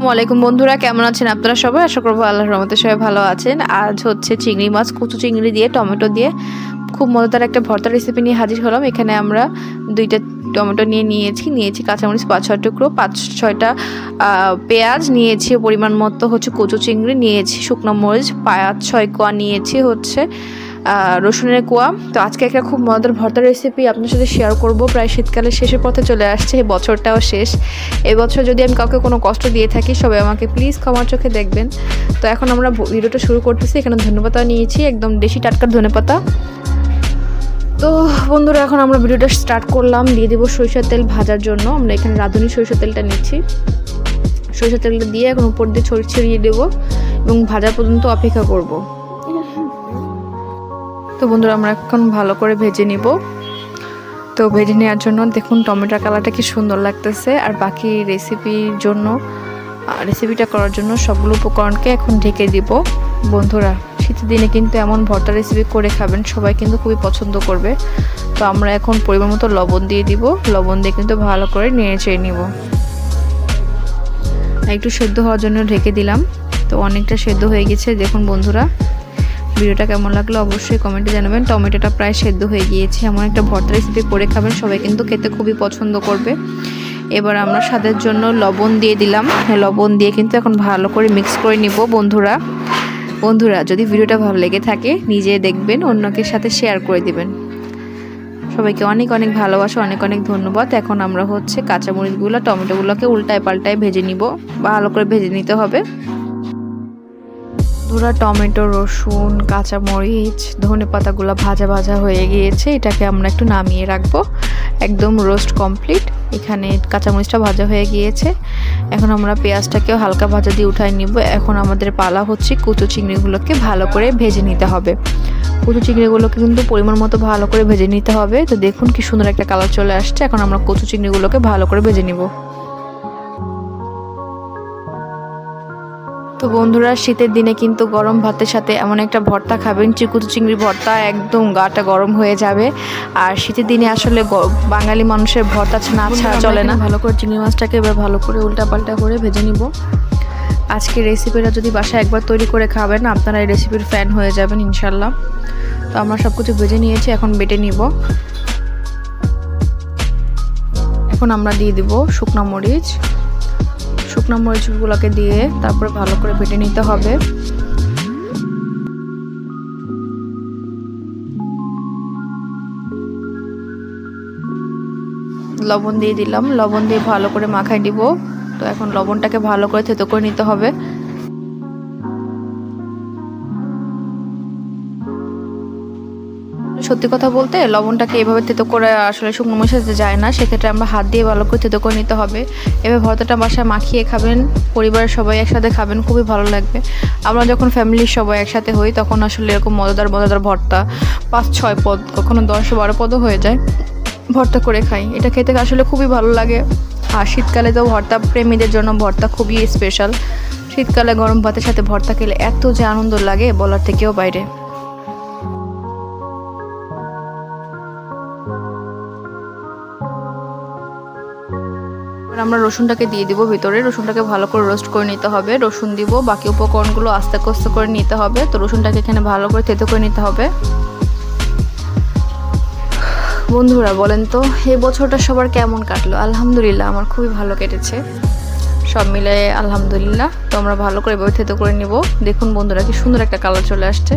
আসসালামু আলাইকুম বন্ধুরা, কেমন আছেন আপনারা সবাই? আশা করব আল্লাহ রহমতে সবাই ভালো আছেন। আজ হচ্ছে চিংড়ি মাছ, কুচু চিংড়ি দিয়ে, টমেটো দিয়ে। খুব মজাদার একটা ভর্তা রেসিপি নিয়ে হাজির হলাম। এখানে আমরা দুইটা টমেটো নিয়ে নিয়েছি। নিয়েছি কাঁচামরিচ পাঁচ ছয় টুকরো, পাঁচ ছয়টা পেঁয়াজ নিয়েছি পরিমাণ মতো হচ্ছে কচু চিংড়ি, নিয়েছি শুকনো মরিচ, পাঁচ ছয় কোয়া নিয়েছি হচ্ছে রসুনের কোয়া। তো আজকে একটা খুব মজাদার ভর্তা রেসিপি আপনার সাথে শেয়ার করব। প্রায় শীতকালের শেষের পথে চলে আসছে, এই বছরটাও শেষ। এই বছর যদি আমি কাউকে কোনো কষ্ট দিয়ে থাকি, সবাই আমাকে প্লিজ ক্ষমার চোখে দেখবেন। তো এখন আমরা ভিডিওটা শুরু করতেছি। এখানে ধন্যপাতা নিয়েছি, একদম দেশি টাটকার ধনেপাতা। তো বন্ধুরা, এখন আমরা ভিডিওটা স্টার্ট করলাম। দিয়ে দেবো সরিষার তেল ভাজার জন্য। আমরা এখানে রাঁধুনি সরিষার তেলটা নিচ্ছি। সরিষার তেলটা দিয়ে এখন উপর দিয়ে ছড়ি ছড়িয়ে দেবো এবং ভাজা পর্যন্ত অপেক্ষা করব। তো বন্ধুরা, আমরা এখন ভালো করে ভেজে নিব। তো ভেজে নেওয়ার জন্য দেখুন টমেটোর কালারটা কি সুন্দর লাগতেছে। আর বাকি রেসিপির জন্য রেসিপিটা করার জন্য সবগুলো উপকরণকে এখন ঢেকে দিব। বন্ধুরা, শীতের দিনে কিন্তু এমন ভর্তা রেসিপি করে খাবেন, সবাই কিন্তু খুবই পছন্দ করবে। তো আমরা এখন পরিমাণ মতো লবণ দিয়ে দিব। লবণ দিয়ে কিন্তু ভালো করে নেড়ে চেয়ে নিব। একটু সেদ্ধ হওয়ার জন্য ঢেকে দিলাম। তো অনেকটা সেদ্ধ হয়ে গেছে, দেখুন বন্ধুরা। ভিডিওটা কেমন লাগল অবশ্যই কমেন্টে জানাবেন। টমেটোটা প্রায় সেদ্ধ হয়ে গিয়েছে। এমন একটা ভর্তা রেসিপি করে খাবেন সবাই কিন্তু খেতে খুবই পছন্দ করবে। এবার আমরা স্বাদের জন্য লবণ দিয়ে দিলাম। হ্যাঁ, লবণ দিয়ে কিন্তু এখন ভালো করে মিক্স করে নিব বন্ধুরা। বন্ধুরা যদি ভিডিওটা ভালো লেগে থাকে নিজে দেখবেন অন্যকে সাথে শেয়ার করে দিবেন। সবাইকে অনেক অনেক ভালোবাসা অনেক অনেক ধন্যবাদ। এখন আমরা হচ্ছে কাঁচামরিচগুলো টমেটোগুলোকে উল্টায় পাল্টায় ভেজে নিব। ভালো করে ভেজে নিতে হবে। ধরা টমেটো, রসুন, কাঁচামরিচ, ধনে পাতাগুলো ভাজা ভাজা হয়ে গিয়েছে। এটাকে আমরা একটু নামিয়ে রাখব। একদম রোস্ট কমপ্লিট। এখানে কাঁচামরিচটা ভাজা হয়ে গিয়েছে। এখন আমরা পেঁয়াজটাকেও হালকা ভাজা দিয়ে উঠাই নিব। এখন আমাদের পালা হচ্ছে কুচু চিংড়িগুলোকে ভালো করে ভেজে নিতে হবে। কুচু চিংড়িগুলোকে কিন্তু পরিমাণ মতো ভালো করে ভেজে নিতে হবে। তো দেখুন কি সুন্দর একটা কালার চলে আসছে। এখন আমরা কচু চিংড়িগুলোকে ভালো করে ভেজে নিব। তো বন্ধুরা শীতের দিনে কিন্তু গরম ভাতের সাথে এমন একটা ভর্তা খাবেন চিকুতু চিংড়ি ভর্তা একদম গাটা গরম হয়ে যাবে। আর শীতের দিনে আসলে বাঙালি মানুষের ভর্তা না ছাড়া চলে না। ভালো করে চিংড়ি মাছটাকে এবার ভালো করে উল্টাপাল্টা করে ভেজে নিব। আজকের রেসিপিটা যদি বাসায় একবার তৈরি করে খাবেন আপনারা এই রেসিপির ফ্যান হয়ে যাবেন ইনশাল্লাহ তো আমরা সব কিছু ভেজে নিয়েছি এখন বেটে নিব। এখন আমরা দিয়ে দিব শুকনো মরিচ। শুকনো মরিচগুলোকে দিয়ে তারপরে ভালো করে ভেটে নিতে হবে। লবণ দিয়ে দিলাম। লবণ দিয়ে ভালো করে মাখাই দিব তো এখন লবণটাকে ভালো করে থেতো করে নিতে হবে। সত্যি কথা বলতে লবণটাকে এভাবে তেতো করে আসলে শুকনো মশাতে যায় না, সেক্ষেত্রে আমরা হাত দিয়ে ভালো করে তেতো করে নিতে হবে। এভাবে ভর্তাটা বাসায় মাখিয়ে খাবেন, পরিবারের সবাই একসাথে খাবেন, খুবই ভালো লাগবে। আমরা যখন ফ্যামিলির সবাই একসাথে হই, তখন আসলে এরকম মজাদার মজাদার ভর্তা পাঁচ, ছয় পদ, কখনো দশ, বারো পদও হয়ে যায়, ভর্তা করে খাই। এটা খেতে আসলে খুবই ভালো লাগে। আর শীতকালে তো ভর্তা, প্রেমীদের জন্য ভর্তা খুবই স্পেশাল শীতকালে গরম ভাতের সাথে ভর্তা খেলে এত যে আনন্দ লাগে বলার থেকেও বাইরে। এবার আমরা রসুনটাকে দিয়ে দিব ভিতরে। রসুনটাকে ভালো করে রোস্ট করে নিতে হবে। রসুন দিব, বাকি উপকরণগুলো আস্তে আস্তে করে নিতে হবে। তো রসুনটাকে এখানে ভালো করে থেতো করে নিতে হবে। বন্ধুরা, বলেন তো, এই বছরটা সবার কেমন কাটলো? আলহামদুলিল্লাহ, আমার খুবই ভালো কেটেছে। সব মিলে আলহামদুলিল্লাহ, তো আমরা ভালো করে এভাবে থেতো করে নিব। দেখুন বন্ধুরা, কি সুন্দর একটা কালার চলে আসছে।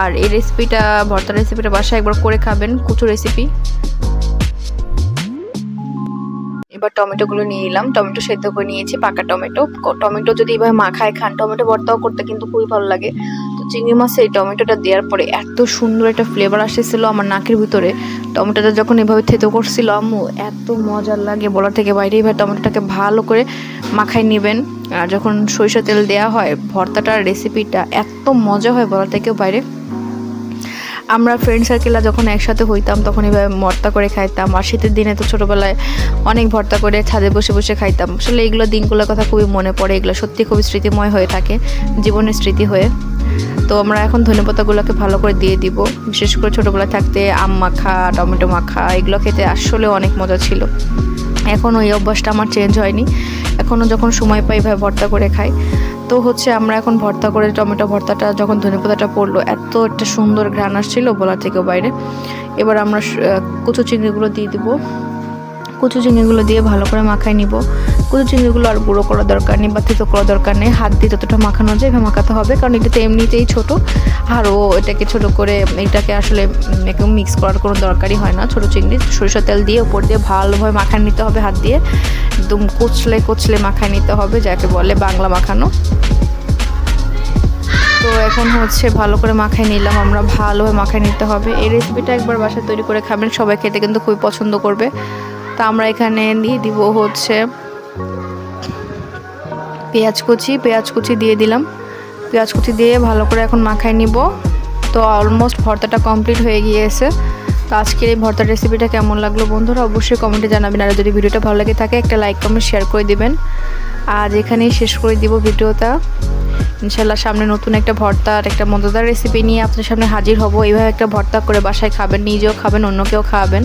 আর এই রেসিপিটা ভর্তা রেসিপিটা বাসায় একবার করে খাবেন, কুচু রেসিপি এবার টমেটোগুলো নিয়ে এলাম টমেটো সেদ্ধ করে নিয়েছি, পাকা টমেটো। টমেটো যদি এভাবে মাখায় খান, টমেটো ভর্তাও করতে কিন্তু খুবই ভালো লাগে। তো চিংড়ি মাছে এই টমেটোটা দেওয়ার পরে এত সুন্দর একটা ফ্লেভার আসতেছিল আমার নাকের ভিতরে। টমেটোটা যখন এভাবে থেতো করছিল, আম্মু, এত মজার লাগে বলার থেকে বাইরে এবার টমেটোটাকে ভালো করে মাখায় নেবেন। আর যখন সরিষা তেল দেওয়া হয়, ভর্তাটার রেসিপিটা এত মজা হয় বলার থেকেও বাইরে। আমরা ফ্রেন্ড সার্কেলরা যখন একসাথে হইতাম, তখন এভাবে ভর্তা করে খাইতাম। আর শীতের দিনে তো ছোটোবেলায় অনেক ভর্তা করে ছাদে বসে বসে খাইতাম। আসলে এগুলো দিনগুলোর কথা খুবই মনে পড়ে। এগুলো সত্যি খুবই স্মৃতিময় হয়ে থাকে, জীবনের স্মৃতি হয়ে। তো আমরা এখন ধনেপাতাগুলোকে ভালো করে দিয়ে দিব। বিশেষ করে ছোটোবেলায় থাকতে আম মাখা, টমেটো মাখা, এগুলো খেতে আসলে অনেক মজা ছিল। এখন ওই অভ্যাসটা আমার চেঞ্জ হয়নি। এখনও যখন সময় পাই ভাই ভর্তা করে খাই। তো হচ্ছে আমরা এখন ভর্তা করে, টমেটো ভর্তাটা, যখন ধনে পাতাটা পড়ল, এত একটা সুন্দর ঘ্রাণ আসছিল বলা থেকে বাইরে। এবার আমরা কচু চিংড়িগুলো দিয়ে দিব। কচু চিংড়িগুলো দিয়ে ভালো করে মাখাই নিব। কচু চিংড়িগুলো আর গুঁড়ো করার দরকার নেই বা থেতো করার দরকার নেই। হাত দিয়ে যতটা মাখানো যায় এভাবে মাখাতে হবে, কারণ এটা তো এমনিতেই ছোট। ও এটাকে ছোট করে এটাকে আসলে একদম মিক্স করার কোনো দরকারই হয় না। ছোট চিংড়ি, সরিষার তেল দিয়ে ওপর দিয়ে ভালোভাবে মাখায় নিতে হবে হাত দিয়ে। একদম কুচলে কুচলে মাখায় নিতে হবে, যাকে বলে বাংলা মাখানো। তো এখন হচ্ছে ভালো করে মাখায় নিলাম, আমরা ভালোভাবে মাখায় নিতে হবে। এই রেসিপিটা একবার বাসায় তৈরি করে খাবেন, সবাই খেতে কিন্তু খুবই পছন্দ করবে। তা আমরা এখানে দিয়ে দিব হচ্ছে পেঁয়াজ কুচি। পেঁয়াজ কুচি দিয়ে দিলাম। পেঁয়াজ কুচি দিয়ে ভালো করে এখন মাখায় নিব। তো অলমোস্ট ভর্তাটা কমপ্লিট হয়ে গিয়েছে। তো আজকের এই ভর্তার রেসিপিটা কেমন লাগল বন্ধুরা অবশ্যই কমেন্টে জানাবেন। আর যদি ভিডিওটা ভালো লাগে থাকে একটা লাইক কমেন্ট শেয়ার করে দিবেন। আজ এখানেই শেষ করে দিব ভিডিওটা। ইনশাল্লাহ সামনে নতুন একটা ভর্তা আর একটা মজাদার রেসিপি নিয়ে আপনার সামনে হাজির হব। এইভাবে একটা ভর্তা করে বাসায় খাবেন, নিজেও খাবেন, অন্যকেও খাওয়াবেন